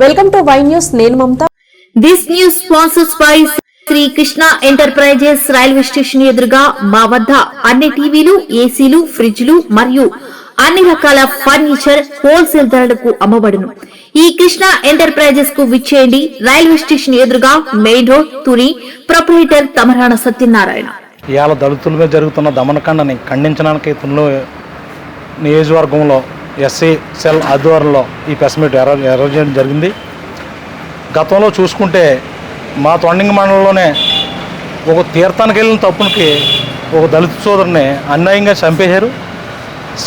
Welcome to Y news నేను Mamata. This news sponsors by Shri Krishna enterprises railway station ఎదురుగా మా వద్ద అన్ని టీవీలు ఏసీలు ఫ్రిడ్జ్లు మరియు అన్ని రకాల ఫర్నిచర్ హోల్సేల్ ధరలకు అమ్మబడును. ఈ కృష్ణ ఎంటర్ప్రైజెస్కు విచ్చేయండి. రైల్వే స్టేషన్ ఎదురుగా main road Tuni proprietor Tamarana Satyanarayana. ఇవాళ దళితుల మీద జరుగుతున్న దమనకాండని ఖండించడానికి తునిలో నియోజకవర్గంలో ఎస్సీ సెల్ ఆధ్వర్యంలో ఈ ప్రెస్ మీట్ ఎర్ర ఎర్ర చేయడం జరిగింది. గతంలో చూసుకుంటే మా తొండింగ మండలంలోనే ఒక తీర్థానికి వెళ్ళిన తప్పునికి ఒక దళిత సోదరుని అన్యాయంగా చంపేశారు.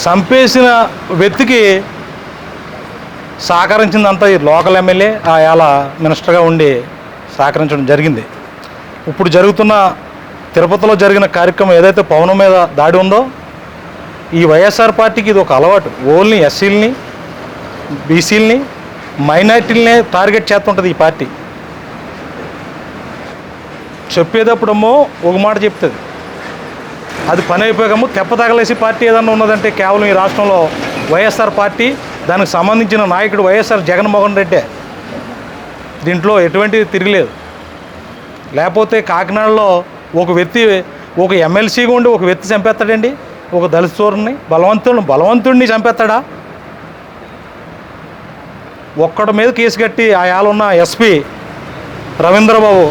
చంపేసిన వ్యక్తికి సహకరించిందంతా ఈ లోకల్ ఎమ్మెల్యే ఆ యాల మినిస్టర్గా ఉండి సహకరించడం జరిగింది. ఇప్పుడు జరుగుతున్న తిరుపతిలో జరిగిన కార్యక్రమం ఏదైతే పవనం మీద దాడి ఉందో ఈ వైఎస్ఆర్ పార్టీకి ఇది ఒక అలవాటు. ఓన్లీ ఎస్సీలని బీసీలని మైనార్టీలనే టార్గెట్ చేస్తుంటుంది ఈ పార్టీ. చెప్పేటప్పుడేమో ఒక మాట చెప్తుంది. అది పని అయిపోయాకమో తెప్ప తగలేసి పార్టీ ఏదన్నా ఉన్నదంటే కేవలం ఈ రాష్ట్రంలో వైఎస్ఆర్ పార్టీ దానికి సంబంధించిన నాయకుడు వైఎస్ఆర్ జగన్మోహన్ రెడ్డే. దీంట్లో ఎటువంటి తిరగలేదు. లేకపోతే కాకినాడలో ఒక వ్యక్తి ఒక ఎమ్మెల్సీగా ఉండి ఒక వ్యక్తి చంపేస్తాడండి? ఒక దళిత బలవంతుడు బలవంతుడిని బలవంతుడిని చంపేస్తాడా? ఒక్కడి మీద కేసు కట్టి ఆ యాలున్న ఎస్పీ రవీంద్రబాబు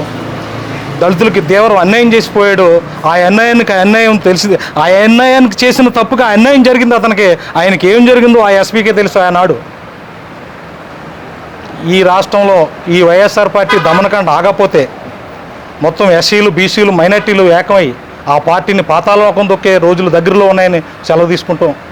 దళితులకి దేవరం అన్యాయం చేసిపోయాడు ఆ అన్యాయానికి అన్యాయం తెలిసింది ఆ అన్యాయానికి చేసిన తప్పుగా ఆ అన్యాయం జరిగింది అతనికి. ఆయనకి ఏం జరిగిందో ఆ ఎస్పీకే తెలుసు ఆనాడు. ఈ రాష్ట్రంలో ఈ వైఎస్ఆర్ పార్టీ దమనకాండ ఆగపోతే మొత్తం ఎస్సీలు బీసీలు మైనార్టీలు ఏకమై ఆ పార్టీని పాతాలోకం దొక్కే రోజులు దగ్గరలో ఉన్నాయని సెలవు తీసుకుంటాం